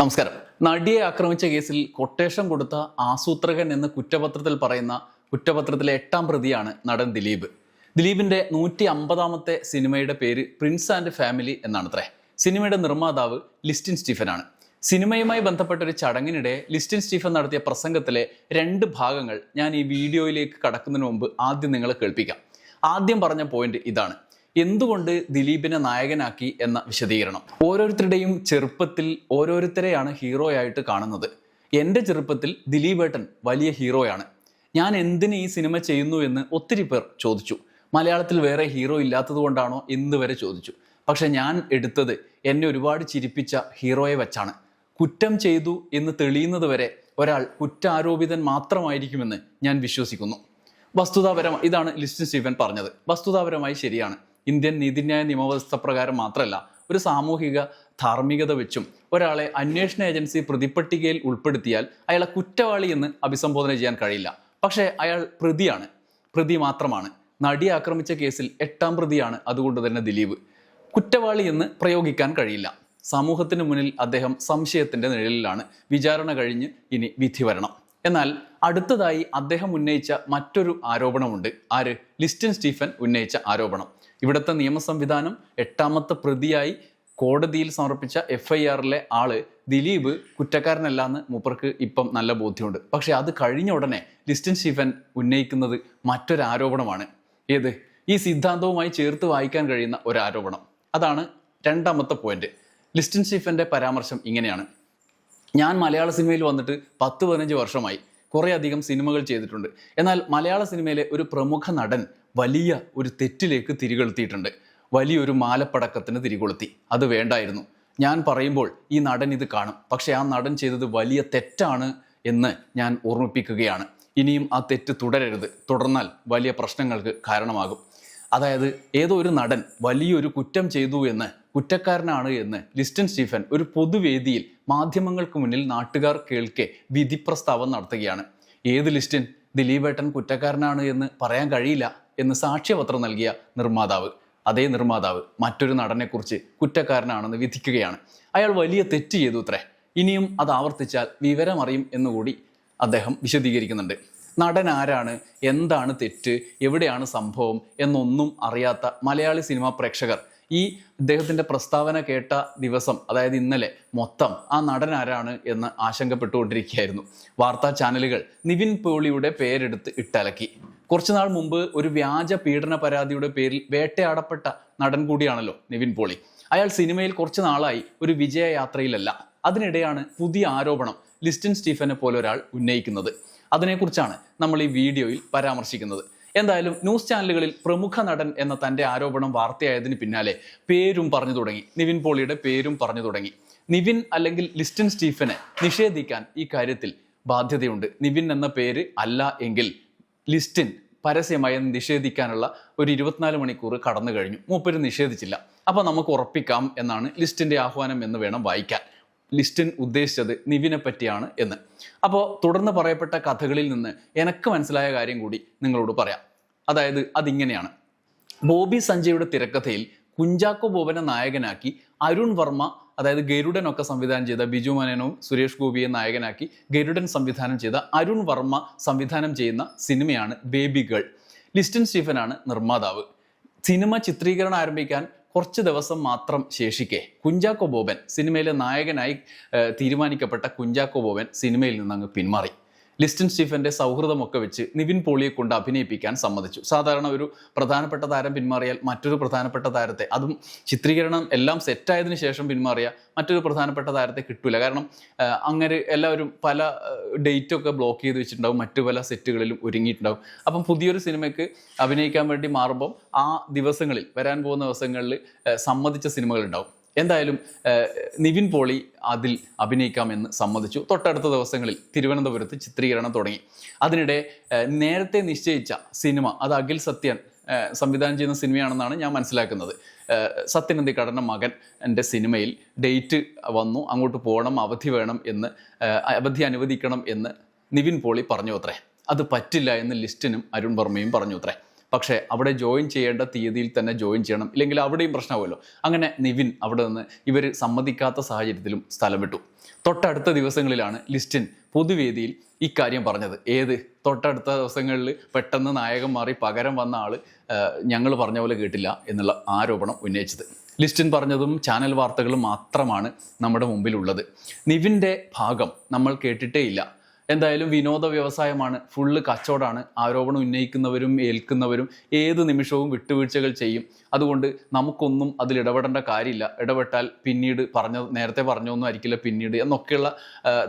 നമസ്കാരം. നടിയെ ആക്രമിച്ച കേസിൽ കൊട്ടേഷൻ കൊടുത്ത ആസൂത്രകൻ എന്ന് കുറ്റപത്രത്തിൽ പറയുന്ന കുറ്റപത്രത്തിലെ എട്ടാം പ്രതിയാണ് നടൻ ദിലീപ്. ദിലീപിന്റെ നൂറ്റി അമ്പതാമത്തെ സിനിമയുടെ പേര് പ്രിൻസ് ആൻഡ് ഫാമിലി എന്നാണത്രേ. സിനിമയുടെ നിർമ്മാതാവ് ലിസ്റ്റിൻ സ്റ്റീഫനാണ്. സിനിമയുമായി ബന്ധപ്പെട്ട ഒരു ചടങ്ങിനിടെ ലിസ്റ്റിൻ സ്റ്റീഫൻ നടത്തിയ പ്രസംഗത്തിലെ രണ്ട് ഭാഗങ്ങൾ ഞാൻ ഈ വീഡിയോയിലേക്ക് കടക്കുന്നതിന് മുമ്പ് ആദ്യം നിങ്ങളെ കേൾപ്പിക്കാം. ആദ്യം പറഞ്ഞ പോയിന്റ് ഇതാണ്. എന്തുകൊണ്ട് ദിലീപിനെ നായകനാക്കി എന്ന വിശദീകരണം. ഓരോരുത്തരുടെയും ചെറുപ്പത്തിൽ ഓരോരുത്തരെയാണ് ഹീറോയായിട്ട് കാണുന്നത്. എന്റെ ചെറുപ്പത്തിൽ ദിലീപേട്ടൻ വലിയ ഹീറോയാണ്. ഞാൻ എന്തിന് ഈ സിനിമ ചെയ്യുന്നു എന്ന് ഒത്തിരി പേർ ചോദിച്ചു. മലയാളത്തിൽ വേറെ ഹീറോ ഇല്ലാത്തത് കൊണ്ടാണോ എന്ന് വരെ ചോദിച്ചു. പക്ഷെ ഞാൻ എടുത്തത് എന്നെ ഒരുപാട് ചിരിപ്പിച്ച ഹീറോയെ വെച്ചാണ്. കുറ്റം ചെയ്തു എന്ന് തെളിയുന്നത് വരെ ഒരാൾ കുറ്റാരോപിതൻ മാത്രമായിരിക്കുമെന്ന് ഞാൻ വിശ്വസിക്കുന്നു. വസ്തുതാപരമായി ഇതാണ് ലിസ്റ്റൻ സ്റ്റീഫൻ പറഞ്ഞത്. വസ്തുതാപരമായി ശരിയാണ്. ഇന്ത്യൻ നീതിന്യായ നിയമവ്യവസ്ഥ പ്രകാരം മാത്രമല്ല ഒരു സാമൂഹിക ധാർമ്മികത വെച്ചും ഒരാളെ അന്വേഷണ ഏജൻസി പ്രതിപ്പട്ടികയിൽ ഉൾപ്പെടുത്തിയാൽ അയാളെ കുറ്റവാളി എന്ന് അഭിസംബോധന ചെയ്യാൻ കഴിയില്ല. പക്ഷേ അയാൾ പ്രതിയാണ്. പ്രതി മാത്രമാണ്. നടി ആക്രമിച്ച കേസിൽ എട്ടാം പ്രതിയാണ് അതുകൊണ്ട് തന്നെ ദിലീപ്. കുറ്റവാളി എന്ന് പ്രയോഗിക്കാൻ കഴിയില്ല. സമൂഹത്തിന് മുന്നിൽ അദ്ദേഹം സംശയത്തിന്റെ നിഴലിലാണ്. വിചാരണ കഴിഞ്ഞ് ഇനി വിധി വരണം. എന്നാൽ അടുത്തതായി അദ്ദേഹം ഉന്നയിച്ച മറ്റൊരു ആരോപണമുണ്ട്. ആര്? ലിസ്റ്റിൻ സ്റ്റീഫൻ ഉന്നയിച്ച ആരോപണം. ഇവിടുത്തെ നിയമ സംവിധാനം എട്ടാമത്തെ പ്രതിയായി കോടതിയിൽ സമർപ്പിച്ച എഫ് ഐ ആറിലെ ആൾ ദിലീപ് കുറ്റക്കാരനല്ല എന്ന് മൂപ്പർക്ക് ഇപ്പം നല്ല ബോധ്യമുണ്ട്. പക്ഷെ അത് കഴിഞ്ഞ ഉടനെ ലിസ്റ്റൻ സ്റ്റീഫൻ ഉന്നയിക്കുന്നത് മറ്റൊരു ആരോപണമാണ്. ഏത്? ഈ സിദ്ധാന്തവുമായി ചേർത്ത് വായിക്കാൻ കഴിയുന്ന ഒരു ആരോപണം അതാണ് രണ്ടാമത്തെ പോയിന്റ്. ലിസ്റ്റൻ സ്റ്റീഫന്റെ പരാമർശം ഇങ്ങനെയാണ്. ഞാൻ മലയാള സിനിമയിൽ വന്നിട്ട് പത്ത് പതിനഞ്ച് വർഷമായി കുറേയധികം സിനിമകൾ ചെയ്തിട്ടുണ്ട്. എന്നാൽ മലയാള സിനിമയിലെ ഒരു പ്രമുഖ നടൻ വലിയ ഒരു തെറ്റിലേക്ക് തിരികൊളുത്തിയിട്ടുണ്ട്. വലിയൊരു മാലപ്പടക്കത്തിന് തിരികൊളുത്തി. അത് വേണ്ടായിരുന്നു. ഞാൻ പറയുമ്പോൾ ഈ നടൻ ഇത് കാണും. പക്ഷേ ആ നടൻ ചെയ്തത് വലിയ തെറ്റാണ് എന്ന് ഞാൻ ഓർമ്മിപ്പിക്കുകയാണ്. ഇനിയും ആ തെറ്റ് തുടരരുത്. തുടർന്നാൽ വലിയ പ്രശ്നങ്ങൾക്ക് കാരണമാകും. അതായത് ഏതോ ഒരു നടൻ വലിയൊരു കുറ്റം ചെയ്തു എന്ന് കുറ്റക്കാരനാണ് എന്ന് ലിസ്റ്റൻ സ്റ്റീഫൻ ഒരു പൊതുവേദിയിൽ മാധ്യമങ്ങൾക്ക് മുന്നിൽ നാട്ടുകാർ കേൾക്കെ വിധിപ്രസ്താവം നടത്തുകയാണ്. ഏത് ലിസ്റ്റിൻ? ദിലീപേട്ടൻ കുറ്റക്കാരനാണ് എന്ന് പറയാൻ കഴിയില്ല. എന്ന് സാക്ഷ്യപത്രം നൽകിയ നിർമ്മാതാവ്. അതേ നിർമ്മാതാവ് മറ്റൊരു നടനെക്കുറിച്ച് കുറ്റക്കാരനാണെന്ന് വിധിക്കുകയാണ്. അയാൾ വലിയ തെറ്റ് ചെയ്തു അത്രേ ഇനിയും അത് ആവർത്തിച്ചാൽ വിവരമറിയും എന്നുകൂടി അദ്ദേഹം വിശദീകരിക്കുന്നുണ്ട്. നടൻ ആരാണ് എന്താണ് തെറ്റ്? എവിടെയാണ് സംഭവം? എന്നൊന്നും അറിയാത്ത മലയാളി സിനിമാ പ്രേക്ഷകർ ഈ ഇദ്ദേഹത്തിന്റെ പ്രസ്താവന കേട്ട ദിവസം അതായത് ഇന്നലെ മൊത്തം ആ നടൻ ആരാണ് എന്ന് ആശങ്കപ്പെട്ടുകൊണ്ടിരിക്കുകയായിരുന്നു. വാർത്താ ചാനലുകൾ നിവിൻ പോളിയുടെ പേരെടുത്ത് ഇട്ടലക്കി. കുറച്ചുനാൾ മുമ്പ് ഒരു വ്യാജ പീഡന പരാതിയുടെ പേരിൽ വേട്ടയാടപ്പെട്ട നടൻ കൂടിയാണല്ലോ നിവിൻ പോളി. അയാൾ സിനിമയിൽ കുറച്ച് നാളായി ഒരു വിജയയാത്രയിലല്ല. അതിനിടെയാണ് പുതിയ ആരോപണം ലിസ്റ്റൻ സ്റ്റീഫനെ പോലെ ഒരാൾ ഉന്നയിക്കുന്നത്. അതിനെക്കുറിച്ചാണ് നമ്മൾ ഈ വീഡിയോയിൽ പരാമർശിക്കുന്നത്. എന്തായാലും ന്യൂസ് ചാനലുകളിൽ പ്രമുഖ നടൻ എന്ന തന്റെ ആരോപണം വാർത്തയായതിന് പിന്നാലെ പേരും പറഞ്ഞു തുടങ്ങി. നിവിൻ പോളിയുടെ പേരും പറഞ്ഞു തുടങ്ങി. നിവിൻ അല്ലെങ്കിൽ ലിസ്റ്റൻ സ്റ്റീഫനെ നിഷേധിക്കാൻ ഈ കാര്യത്തിൽ ബാധ്യതയുണ്ട്. നിവിൻ എന്ന പേര് അല്ല എങ്കിൽ ലിസ്റ്റിൻ പരസ്യമായി നിഷേധിക്കാനുള്ള ഒരു ഇരുപത്തിനാല് മണിക്കൂർ കടന്നു കഴിഞ്ഞു. മൂപ്പര് നിഷേധിച്ചില്ല. അപ്പോൾ നമുക്ക് ഉറപ്പിക്കാം എന്നാണ് ലിസ്റ്റിന്റെ ആഹ്വാനം എന്ന് വേണം വായിക്കാൻ. ലിസ്റ്റിൻ ഉദ്ദേശിച്ചത് നിവിനെ പറ്റിയാണ് എന്ന്. അപ്പോൾ തുടർന്ന് പറയപ്പെട്ട കഥകളിൽ നിന്ന് എനിക്ക് മനസ്സിലായ കാര്യം കൂടി നിങ്ങളോട് പറയാം. അതായത് അതിങ്ങനെയാണ്. ബോബി സഞ്ജയുടെ തിരക്കഥയിൽ കുഞ്ചാക്കോ ബോബനെ നായകനാക്കി അരുൺ വർമ്മ അതായത് ഗരുഡനൊക്കെ സംവിധാനം ചെയ്ത ബിജു മനനും സുരേഷ് ഗോപിയെ നായകനാക്കി ഗരുഡൻ സംവിധാനം ചെയ്ത അരുൺ വർമ്മ സംവിധാനം ചെയ്യുന്ന സിനിമയാണ് ബേബി ഗേൾ. ലിസ്റ്റൻ സ്റ്റീഫനാണ് നിർമ്മാതാവ്. സിനിമ ചിത്രീകരണം ആരംഭിക്കാൻ കുറച്ച് ദിവസം മാത്രം ശേഷിക്കെ. കുഞ്ചാക്കോ ബോബൻ സിനിമയിലെ നായകനായി തീരുമാനിക്കപ്പെട്ട കുഞ്ചാക്കോ ബോബൻ സിനിമയിൽ നിന്ന് അങ്ങ് പിന്മാറി. ലിസ്റ്റിൻ സ്റ്റീഫന്റെ സൗഹൃദമൊക്കെ വെച്ച് നിവിൻ പോളിയെ കൊണ്ട് അഭിനയിപ്പിക്കാൻ സമ്മതിച്ചു. സാധാരണ ഒരു പ്രധാനപ്പെട്ട താരം പിന്മാറിയാൽ മറ്റൊരു പ്രധാനപ്പെട്ട താരത്തെ അതും ചിത്രീകരണം എല്ലാം സെറ്റായതിനു ശേഷം പിന്മാറിയ മറ്റൊരു പ്രധാനപ്പെട്ട താരത്തെ കിട്ടൂല. കാരണം അങ്ങനെ എല്ലാവരും പല ഡേറ്റൊക്കെ ബ്ലോക്ക് ചെയ്ത് വെച്ചിട്ടുണ്ടാവും. മറ്റു പല സെറ്റുകളിലും ഒരുങ്ങിയിട്ടുണ്ടാവും. അപ്പം പുതിയൊരു സിനിമയ്ക്ക് അഭിനയിക്കാൻ വേണ്ടി മാറുമ്പം ആ ദിവസങ്ങളിൽ വരാൻ പോകുന്ന ദിവസങ്ങളിൽ സമ്മതിച്ച സിനിമകളുണ്ടാവും. എന്തായാലും നിവിൻ പോളി അതിൽ അഭിനയിക്കാമെന്ന് സമ്മതിച്ചു. തൊട്ടടുത്ത ദിവസങ്ങളിൽ തിരുവനന്തപുരത്ത് ചിത്രീകരണം തുടങ്ങി. അതിനിടെ നേരത്തെ നിശ്ചയിച്ച സിനിമ അത് അഖിൽ സത്യൻ സംവിധാനം ചെയ്യുന്ന സിനിമയാണെന്നാണ് ഞാൻ മനസ്സിലാക്കുന്നത്. എന്തിക്കടന്റെ മകൻ എന്റെ സിനിമയിൽ ഡേറ്റ് വന്നു. അങ്ങോട്ട് പോകണം അവധി വേണം എന്ന് അവധി അനുവദിക്കണം എന്ന് നിവിൻ പോളി പറഞ്ഞു അത്രേ അത് പറ്റില്ല എന്ന് ലിസ്റ്റിനും അരുൺ വർമ്മയും പറഞ്ഞു അത്രേ പക്ഷേ അവിടെ ജോയിൻ ചെയ്യേണ്ട തീയതിയിൽ തന്നെ ജോയിൻ ചെയ്യണം. ഇല്ലെങ്കിൽ അവിടെയും പ്രശ്നമാവുമല്ലോ. അങ്ങനെ നിവിൻ അവിടെ നിന്ന് ഇവർ സമ്മതിക്കാത്ത സാഹചര്യത്തിലും സ്ഥലം വിട്ടു. തൊട്ടടുത്ത ദിവസങ്ങളിലാണ് ലിസ്റ്റിൻ പൊതുവേദിയിൽ ഇക്കാര്യം പറഞ്ഞത്. ഏത്? തൊട്ടടുത്ത ദിവസങ്ങളിൽ പെട്ടെന്ന് നായകൻ മാറി പകരം വന്ന ആൾ ഞങ്ങൾ പറഞ്ഞ പോലെ കേട്ടില്ല എന്നുള്ള ആരോപണം ഉന്നയിച്ചത്. ലിസ്റ്റിൻ പറഞ്ഞതും ചാനൽ വാർത്തകളും മാത്രമാണ് നമ്മുടെ മുമ്പിലുള്ളത്. നിവിന്റെ ഭാഗം നമ്മൾ കേട്ടിട്ടേ ഇല്ല എന്തായാലും വിനോദ വ്യവസായമാണ്. ഫുള്ള് കച്ചവടമാണ്. ആരോപണം ഉന്നയിക്കുന്നവരും ഏൽക്കുന്നവരും ഏത് നിമിഷവും വിട്ടുവീഴ്ചകൾ ചെയ്യും. അതുകൊണ്ട് നമുക്കൊന്നും അതിൽ ഇടപെടേണ്ട കാര്യമില്ല. ഇടപെട്ടാൽ പിന്നീട് പറഞ്ഞ നേരത്തെ പറഞ്ഞൊന്നും ആയിരിക്കില്ല പിന്നീട് എന്നൊക്കെയുള്ള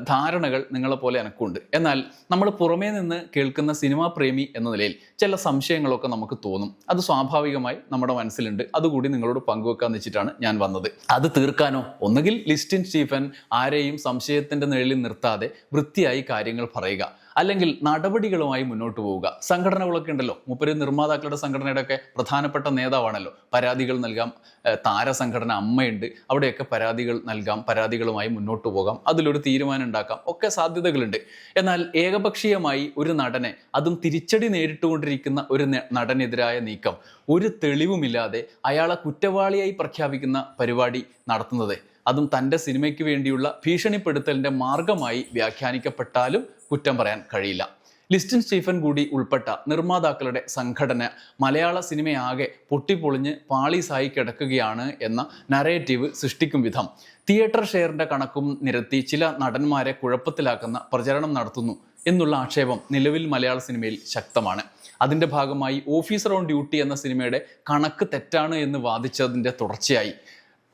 ധാരണകൾ നിങ്ങളെ പോലെ എനക്കുണ്ട്. എന്നാൽ നമ്മൾ പുറമേ നിന്ന് കേൾക്കുന്ന സിനിമാ പ്രേമി എന്ന നിലയിൽ ചില സംശയങ്ങളൊക്കെ നമുക്ക് തോന്നും. അത് സ്വാഭാവികമായി നമ്മുടെ മനസ്സിലുണ്ട്. അതുകൂടി നിങ്ങളോട് പങ്കുവെക്കാൻ വെച്ചിട്ടാണ് ഞാൻ വന്നത്. അത് തീർക്കാനോ? ഒന്നുകിൽ ലിസ്റ്റിൻ സ്റ്റീഫൻ ആരെയും സംശയത്തിന്റെ നിഴലിൽ നിർത്താതെ വൃത്തിയായി കാര്യങ്ങൾ പറയുക. അല്ലെങ്കിൽ നടപടികളുമായി മുന്നോട്ട് പോവുക. സംഘടനകളൊക്കെ ഉണ്ടല്ലോ. മുപ്പര് നിർമ്മാതാക്കളുടെ സംഘടനയുടെ ഒക്കെ പ്രധാനപ്പെട്ട നേതാവാണല്ലോ. പരാതികൾ നൽകാം. താര താരസംഘടന അമ്മയുണ്ട്. അവിടെയൊക്കെ പരാതികൾ നൽകാം. പരാതികളുമായി മുന്നോട്ട് പോകാം. അതിലൊരു തീരുമാനം ഉണ്ടാക്കാം. ഒക്കെ സാധ്യതകളുണ്ട്. എന്നാൽ ഏകപക്ഷീയമായി ഒരു നടനെ അതും തിരിച്ചടി നേരിട്ടുകൊണ്ടിരിക്കുന്ന ഒരു നടനെതിരായ നീക്കം ഒരു തെളിവുമില്ലാതെ അയാളെ കുറ്റവാളിയായി പ്രഖ്യാപിക്കുന്ന പരിപാടി നടത്തുന്നത് അതും തന്റെ സിനിമയ്ക്ക് വേണ്ടിയുള്ള ഭീഷണിപ്പെടുത്തലിന്റെ മാർഗമായി വ്യാഖ്യാനിക്കപ്പെട്ടാലും കുറ്റം പറയാൻ കഴിയില്ല. ലിസ്റ്റിൻ സ്റ്റീഫൻ കൂടി ഉൾപ്പെട്ട നിർമ്മാതാക്കളുടെ സംഘടന മലയാള സിനിമയാകെ പൊട്ടിപ്പൊളിഞ്ഞ് പാളീസായി കിടക്കുകയാണ് എന്ന നരേറ്റീവ് സൃഷ്ടിക്കും വിധം. തിയേറ്റർ ഷെയറിന്റെ കണക്കും നിരത്തി ചില നടന്മാരെ കുഴപ്പത്തിലാക്കുന്ന പ്രചരണം നടത്തുന്നു എന്നുള്ള ആക്ഷേപം നിലവിൽ മലയാള സിനിമയിൽ ശക്തമാണ്. അതിന്റെ ഭാഗമായി ഓഫീസർ ഓൺ ഡ്യൂട്ടി എന്ന സിനിമയുടെ കണക്ക് തെറ്റാണ് എന്ന് വാദിച്ചതിന്റെ തുടർച്ചയായി.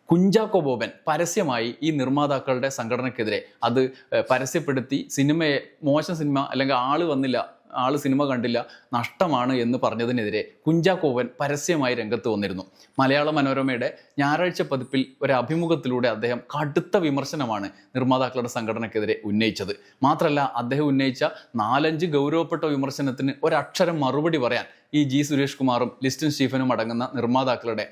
കുഞ്ചാക്കോ ബോബൻ പരസ്യമായി ഈ നിർമ്മാതാക്കളുടെ സംഘടനക്കെതിരെ അത് പരസ്യപ്പെടുത്തി സിനിമയെ മോശം സിനിമ അല്ലെങ്കിൽ ആൾ വന്നില്ല ആൾ സിനിമ കണ്ടില്ല നഷ്ടമാണ് എന്ന് പറഞ്ഞതിനെതിരെ കുഞ്ചാക്കോവൻ പരസ്യമായി രംഗത്ത് വന്നിരുന്നു. മലയാള മനോരമയുടെ ഞായറാഴ്ച പതിപ്പിൽ ഒരു അഭിമുഖത്തിലൂടെ അദ്ദേഹം കടുത്ത വിമർശനമാണ് നിർമ്മാതാക്കളുടെ സംഘടനക്കെതിരെ ഉന്നയിച്ചത്. മാത്രമല്ല അദ്ദേഹം ഉന്നയിച്ച നാലഞ്ച് ഗൗരവപ്പെട്ട വിമർശനത്തിന് ഒരക്ഷരം മറുപടി പറയാൻ ഈ ജി സുരേഷ് കുമാറും ലിസ്റ്റിൻ സ്റ്റീഫനും അടങ്ങുന്ന നിർമ്മാതാക്കളുടെ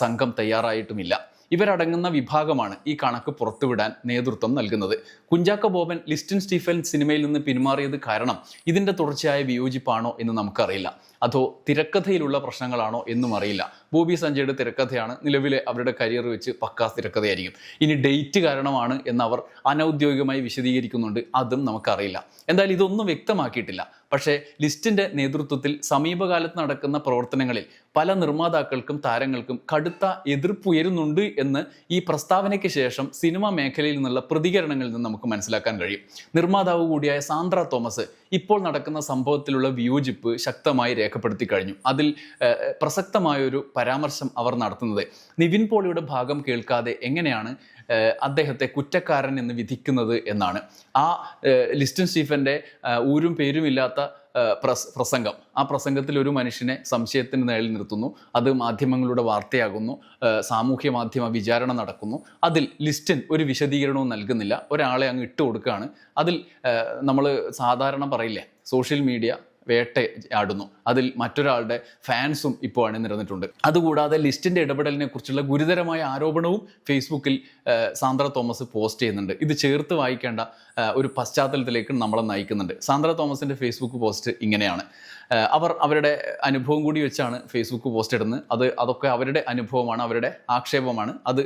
സംഘം തയ്യാറായിട്ടുമില്ല. ഇവരടങ്ങുന്ന വിഭാഗമാണ് ഈ കണക്ക് പുറത്തുവിടാൻ നേതൃത്വം നൽകുന്നത്. കുഞ്ചാക്കോ ബോബൻ ലിസ്റ്റിൻ സ്റ്റീഫൻ സിനിമയിൽ നിന്ന് പിന്മാറിയത് കാരണം ഇതിന്റെ തുടർച്ചയായ വിയോജിപ്പാണോ എന്ന് നമുക്കറിയില്ല. അതോ തിരക്കഥയിലുള്ള പ്രശ്നങ്ങളാണോ എന്നും അറിയില്ല. ബോബി സഞ്ജയുടെ തിരക്കഥയാണ് നിലവിലെ അവരുടെ കരിയർ വെച്ച് പക്കാ തിരക്കഥയായിരിക്കും. ഇനി ഡേറ്റ് കാരണമാണ് എന്നവർ അനൗദ്യോഗികമായി വിശദീകരിക്കുന്നുണ്ട് അതും നമുക്കറിയില്ല. എന്തായാലും ഇതൊന്നും വ്യക്തമാക്കിയിട്ടില്ല. പക്ഷേ ലിസ്റ്റിന്റെ നേതൃത്വത്തിൽ സമീപകാലത്ത് നടക്കുന്ന പ്രവർത്തനങ്ങളിൽ പല നിർമ്മാതാക്കൾക്കും താരങ്ങൾക്കും കടുത്ത എതിർപ്പ് ഉയരുന്നുണ്ട് എന്ന് ഈ പ്രസ്താവനയ്ക്ക് ശേഷം സിനിമാ മേഖലയിൽ നിന്നുള്ള പ്രതികരണങ്ങളിൽ നിന്ന് നമുക്ക് മനസ്സിലാക്കാൻ കഴിയും. നിർമ്മാതാവ് കൂടിയായ സാന്ദ്ര തോമസ് ഇപ്പോൾ നടക്കുന്ന സംഭവത്തിലുള്ള വിയോജിപ്പ് ശക്തമായി രേഖപ്പെടുത്തി കഴിഞ്ഞു. അതിൽ പ്രസക്തമായൊരു പരാമർശം അവർ നടത്തുന്നത്. നിവിൻ പോളിയുടെ ഭാഗം കേൾക്കാതെ എങ്ങനെയാണ് അദ്ദേഹത്തെ കുറ്റക്കാരൻ എന്ന് വിധിക്കുന്നത് എന്നാണ്. ആ ലിസ്റ്റൻ സ്റ്റീഫന്റെ ഊരും പേരും ഇല്ലാത്ത പ്രസ് പ്രസംഗം. ആ പ്രസംഗത്തിൽ ഒരു മനുഷ്യനെ സംശയത്തിന് നിഴലിൽ നിർത്തുന്നു. അത് മാധ്യമങ്ങളുടെ വാർത്തയാകുന്നു. സാമൂഹ്യ മാധ്യമ വിചാരണ നടക്കുന്നു. അതിൽ ലിസ്റ്റിൻ ഒരു വിശദീകരണവും നൽകുന്നില്ല. ഒരാളെ അങ്ങ് ഇട്ട് കൊടുക്കുകയാണ് അതിൽ നമ്മൾ സാധാരണ പറയില്ലേ? സോഷ്യൽ മീഡിയ വേട്ടയാടുന്നു. അതിൽ മറ്റൊരാളുടെ ഫാൻസും ഇപ്പോൾ അണിനിരന്നിട്ടുണ്ട്. അതുകൂടാതെ ലിസ്റ്റിന്റെ ഇടപെടലിനെ കുറിച്ചുള്ള ഗുരുതരമായ ആരോപണവും ഫേസ്ബുക്കിൽ സാന്ദ്ര തോമസ് പോസ്റ്റ് ചെയ്യുന്നുണ്ട്. ഇത് ചേർത്ത് വായിക്കേണ്ട ഒരു പശ്ചാത്തലത്തിലേക്ക് നമ്മളെ നയിക്കുന്നുണ്ട്. സാന്ദ്ര തോമസിന്റെ ഫേസ്ബുക്ക് പോസ്റ്റ് ഇങ്ങനെയാണ്. അവർ അവരുടെ അനുഭവം കൂടി വെച്ചാണ് ഫേസ്ബുക്ക് പോസ്റ്റ് ഇടുന്നത്. അത് അതൊക്കെ അവരുടെ അനുഭവമാണ് അവരുടെ ആക്ഷേപമാണ്. അത്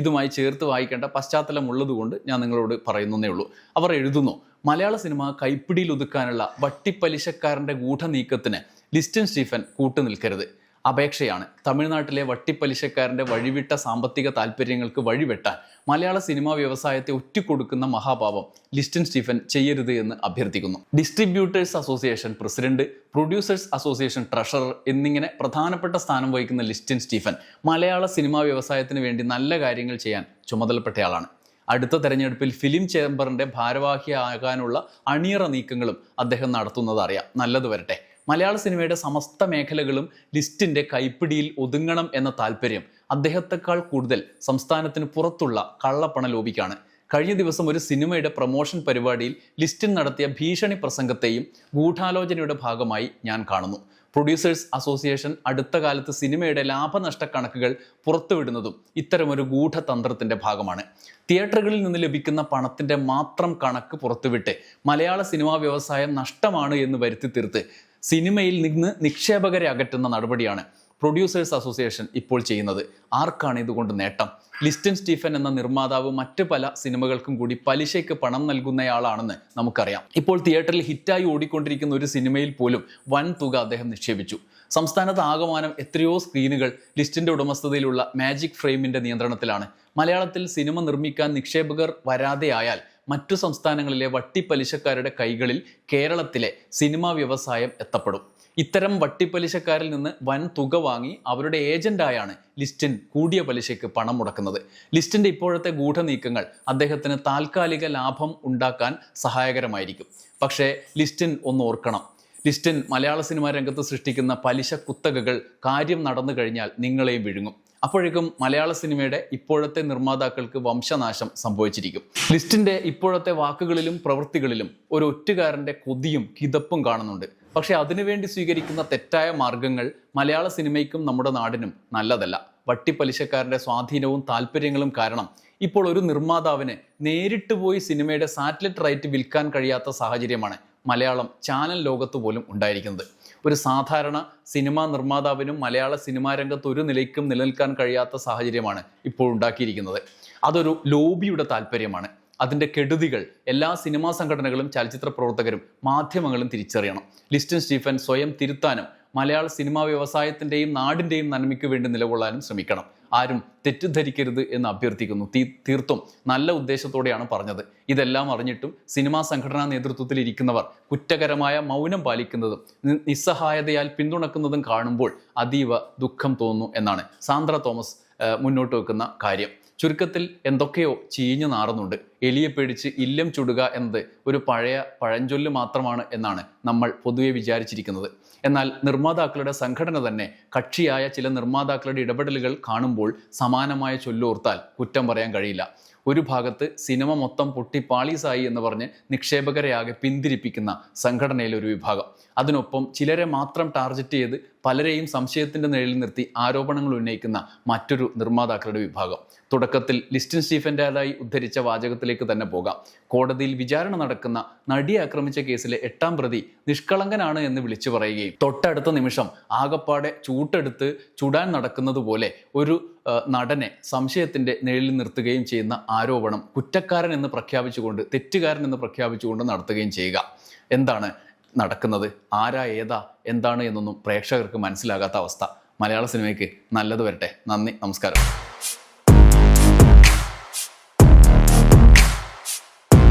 ഇതുമായി ചേർത്ത് വായിക്കേണ്ട പശ്ചാത്തലം ഉള്ളതുകൊണ്ട് ഞാൻ നിങ്ങളോട് പറയുന്നതേ ഉള്ളൂ. അവർ എഴുതുന്നു മലയാള സിനിമ കൈപ്പിടിയിൽ ഒതുക്കാനുള്ള വട്ടിപ്പലിശക്കാരന്റെ ഗൂഢനീക്കത്തിന് ലിസ്റ്റൻ സ്റ്റീഫൻ കൂട്ടുനിൽക്കരുത്. അപേക്ഷയാണ് തമിഴ്നാട്ടിലെ വട്ടിപ്പലിശക്കാരന്റെ വഴിവിട്ട സാമ്പത്തിക താല്പര്യങ്ങൾക്ക് വഴിവെട്ടാൻ മലയാള സിനിമാ വ്യവസായത്തെ ഒറ്റിക്കൊടുക്കുന്ന മഹാഭാവം ലിസ്റ്റൻ സ്റ്റീഫൻ ചെയ്യരുത് എന്ന് അഭ്യർത്ഥിക്കുന്നു. Distributors association president producers association treasurer എന്നിങ്ങനെ പ്രധാനപ്പെട്ട സ്ഥാനം വഹിക്കുന്ന ലിസ്റ്റൻ സ്റ്റീഫൻ മലയാള സിനിമാ വ്യവസായത്തിന് വേണ്ടി നല്ല കാര്യങ്ങൾ ചെയ്യാൻ ചുമതലപ്പെട്ടയാളാണ്. അടുത്ത തെരഞ്ഞെടുപ്പിൽ ഫിലിം ചേംബറിന്റെ ഭാരവാഹിയാകാനുള്ള അണിയറ നീക്കങ്ങളും അദ്ദേഹം നടത്തുന്നത് അറിയാം. നല്ലത് വരട്ടെ. മലയാള സിനിമയുടെ സമസ്ത മേഖലകളും ലിസ്റ്റിന്റെ കൈപ്പിടിയിൽ ഒതുങ്ങണം എന്ന താല്പര്യം അദ്ദേഹത്തെക്കാൾ കൂടുതൽ സംസ്ഥാനത്തിന് പുറത്തുള്ള കള്ളപ്പണ ലോബിക്കാണ് കഴിഞ്ഞ ദിവസം ഒരു സിനിമയുടെ പ്രൊമോഷൻ പരിപാടിയിൽ ലിസ്റ്റിൻ നടത്തിയ ഭീഷണി പ്രസംഗത്തെയും ഗൂഢാലോചനയുടെ ഭാഗമായി ഞാൻ കാണുന്നു. പ്രൊഡ്യൂസേഴ്സ് അസോസിയേഷൻ അടുത്ത കാലത്ത് സിനിമയുടെ ലാഭനഷ്ട കണക്കുകൾ പുറത്തുവിടുന്നതും ഇത്തരമൊരു ഗൂഢതന്ത്രത്തിന്റെ ഭാഗമാണ്. തിയേറ്ററുകളിൽ നിന്ന് ലഭിക്കുന്ന പണത്തിന്റെ മാത്രം കണക്ക് പുറത്തുവിട്ട് മലയാള സിനിമാ വ്യവസായം നഷ്ടമാണ് എന്ന് വരുത്തി തീർത്ത് സിനിമയിൽ നിന്ന് നിക്ഷേപകരെ അകറ്റുന്ന നടപടിയാണ് പ്രൊഡ്യൂസേഴ്സ് അസോസിയേഷൻ ഇപ്പോൾ ചെയ്യുന്നത്. ആർക്കാണ് ഇതുകൊണ്ട് നേട്ടം? ലിസ്റ്റൻ സ്റ്റീഫൻ എന്ന നിർമ്മാതാവ് മറ്റ് പല സിനിമകൾക്കും കൂടി പലിശയ്ക്ക് പണം നൽകുന്നയാളാണെന്ന് നമുക്കറിയാം. ഇപ്പോൾ തിയേറ്ററിൽ ഹിറ്റായി ഓടിക്കൊണ്ടിരിക്കുന്ന ഒരു സിനിമയിൽ പോലും വൻ തുക അദ്ദേഹം നിക്ഷേപിച്ചു. സംസ്ഥാനത്ത് ആകമാനം എത്രയോ സ്ക്രീനുകൾ ലിസ്റ്റിന്റെ ഉടമസ്ഥതയിലുള്ള മാജിക് ഫ്രെയിമിന്റെ നിയന്ത്രണത്തിലാണ്. മലയാളത്തിൽ സിനിമ നിർമ്മിക്കാൻ നിക്ഷേപകർ വരാതെയായാൽ മറ്റു സംസ്ഥാനങ്ങളിലെ വട്ടിപ്പലിശക്കാരുടെ കൈകളിൽ കേരളത്തിലെ സിനിമാ വ്യവസായം എത്തപ്പെടും. ഇത്തരം വട്ടിപ്പലിശക്കാരിൽ നിന്ന് വൻ തുക വാങ്ങി അവരുടെ ഏജന്റായാണ് ലിസ്റ്റിൻ കൂടിയ പലിശയ്ക്ക് പണം മുടക്കുന്നത്. ലിസ്റ്റിന്റെ ഇപ്പോഴത്തെ ഗൂഢനീക്കങ്ങൾ അദ്ദേഹത്തിന് താൽക്കാലിക ലാഭം ഉണ്ടാക്കാൻ സഹായകരമായിരിക്കും. പക്ഷേ ലിസ്റ്റിൻ ഒന്ന് ഓർക്കണം. ലിസ്റ്റിൻ മലയാള സിനിമാ രംഗത്ത് സൃഷ്ടിക്കുന്ന പലിശ കുത്തകകൾ കാര്യം നടന്നു കഴിഞ്ഞാൽ നിങ്ങളെയും വിഴുങ്ങും. അപ്പോഴേക്കും മലയാള സിനിമയുടെ ഇപ്പോഴത്തെ നിർമ്മാതാക്കൾക്ക് വംശനാശം സംഭവിച്ചിരിക്കും. ലിസ്റ്റിന്റെ ഇപ്പോഴത്തെ വാക്കുകളിലും പ്രവൃത്തികളിലും ഒരു ഒറ്റുകാരന്റെ കൊതിയും കിതപ്പും കാണുന്നുണ്ട്. പക്ഷെ അതിനുവേണ്ടി സ്വീകരിക്കുന്ന തെറ്റായ മാർഗങ്ങൾ മലയാള സിനിമയ്ക്കും നമ്മുടെ നാടിനും നല്ലതല്ല. വട്ടിപ്പലിശക്കാരുടെ സ്വാധീനവും താല്പര്യങ്ങളും കാരണം ഇപ്പോൾ ഒരു നിർമ്മാതാവിന് നേരിട്ട് പോയി സിനിമയുടെ സാറ്റലൈറ്റ് റൈറ്റ് വിൽക്കാൻ കഴിയാത്ത സാഹചര്യമാണ് മലയാളം ചാനൽ ലോകത്ത് പോലും ഉണ്ടായിരിക്കുന്നത്. ഒരു സാധാരണ സിനിമാ നിർമ്മാതാവിനും മലയാള സിനിമാ രംഗത്ത് ഒരു നിലയ്ക്കും നിലനിൽക്കാൻ കഴിയാത്ത സാഹചര്യമാണ് ഇപ്പോൾ ഉണ്ടാക്കിയിരിക്കുന്നത്. അതൊരു ലോബിയുടെ താല്പര്യമാണ്. അതിന്റെ കെടുതികൾ എല്ലാ സിനിമാ സംഘടനകളും ചലച്ചിത്ര പ്രവർത്തകരും മാധ്യമങ്ങളും തിരിച്ചറിയണം. ലിസ്റ്റൻ സ്റ്റീഫൻ സ്വയം തിരുത്താനും മലയാള സിനിമാ വ്യവസായത്തിന്റെയും നാടിന്റെയും നന്മയ്ക്ക് വേണ്ടി നിലകൊള്ളാനും ശ്രമിക്കണം. ആരും തെറ്റിദ്ധരിക്കരുത് എന്ന് അഭ്യർത്ഥിക്കുന്നു. തീ തീർത്തും നല്ല ഉദ്ദേശത്തോടെയാണ് പറഞ്ഞത്. ഇതെല്ലാം അറിഞ്ഞിട്ടും സിനിമാ സംഘടനാ നേതൃത്വത്തിൽ ഇരിക്കുന്നവർ കുറ്റകരമായ മൗനം പാലിക്കുന്നതും നിസ്സഹായതയാൽ പിന്തുണക്കുന്നതും കാണുമ്പോൾ അതീവ ദുഃഖം തോന്നുന്നു എന്നാണ് സാന്ദ്ര തോമസ് മുന്നോട്ട് വെക്കുന്ന കാര്യം. ചുരുക്കത്തിൽ എന്തൊക്കെയോ ചീഞ്ഞു നാറുന്നുണ്ട്. എലിയെ പേടിച്ച് ഇല്ലം ചുടുക എന്നത് ഒരു പഴയ പഴഞ്ചൊല്ല് മാത്രമാണ് എന്നാണ് നമ്മൾ പൊതുവെ വിചാരിച്ചിരിക്കുന്നത്. എന്നാൽ നിർമ്മാതാക്കളുടെ സംഘടന തന്നെ കക്ഷിയായ ചില നിർമ്മാതാക്കളുടെ ഇടപെടലുകൾ കാണുമ്പോൾ സമാനമായ ചൊല്ലോർത്താൽ കുറ്റം പറയാൻ കഴിയില്ല. ഒരു ഭാഗത്ത് സിനിമ മൊത്തം പൊട്ടി പാളീസായി എന്ന് പറഞ്ഞ് നിക്ഷേപകരെ ആകെ പിന്തിരിപ്പിക്കുന്ന സംഘടനയിലെ ഒരു വിഭാഗം. അതിനൊപ്പം ചിലരെ മാത്രം ടാർഗറ്റ് ചെയ്ത് പലരെയും സംശയത്തിന്റെ നിഴലിൽ നിർത്തി ആരോപണങ്ങൾ ഉന്നയിക്കുന്ന മറ്റൊരു നിർമ്മാതാക്കളുടെ വിഭാഗം. തുടക്കത്തിൽ ലിസ്റ്റിൻ സ്റ്റീഫന്റെതായി ഉദ്ധരിച്ച വാചകത്തിലേക്ക് തന്നെ പോകാം. കോടതിയിൽ വിചാരണ നടക്കുന്ന നടിയെ ആക്രമിച്ച കേസിലെ എട്ടാം പ്രതി നിഷ്കളങ്കനാണ് എന്ന് വിളിച്ചു പറയുകയും തൊട്ടടുത്ത നിമിഷം ആകപ്പാടെ ചൂട്ടെടുത്ത് ചുടാൻ നടക്കുന്നത് പോലെ ഒരു നടനെ സംശയത്തിന്റെ നിഴലിൽ നിർത്തുകയും ചെയ്യുന്ന ആരോപണം കുറ്റക്കാരൻ എന്ന് പ്രഖ്യാപിച്ചുകൊണ്ട് തെറ്റുകാരൻ എന്ന് പ്രഖ്യാപിച്ചുകൊണ്ട് നടത്തുകയും ചെയ്യുക. എന്താണ്? നടക്കുന്നത്? ആരാ ഏതാ? എന്താണ് എന്നൊന്നും പ്രേക്ഷകർക്ക് മനസ്സിലാകാത്ത അവസ്ഥ. മലയാള സിനിമയ്ക്ക് നല്ലത് വരട്ടെ. നന്ദി. നമസ്കാരം.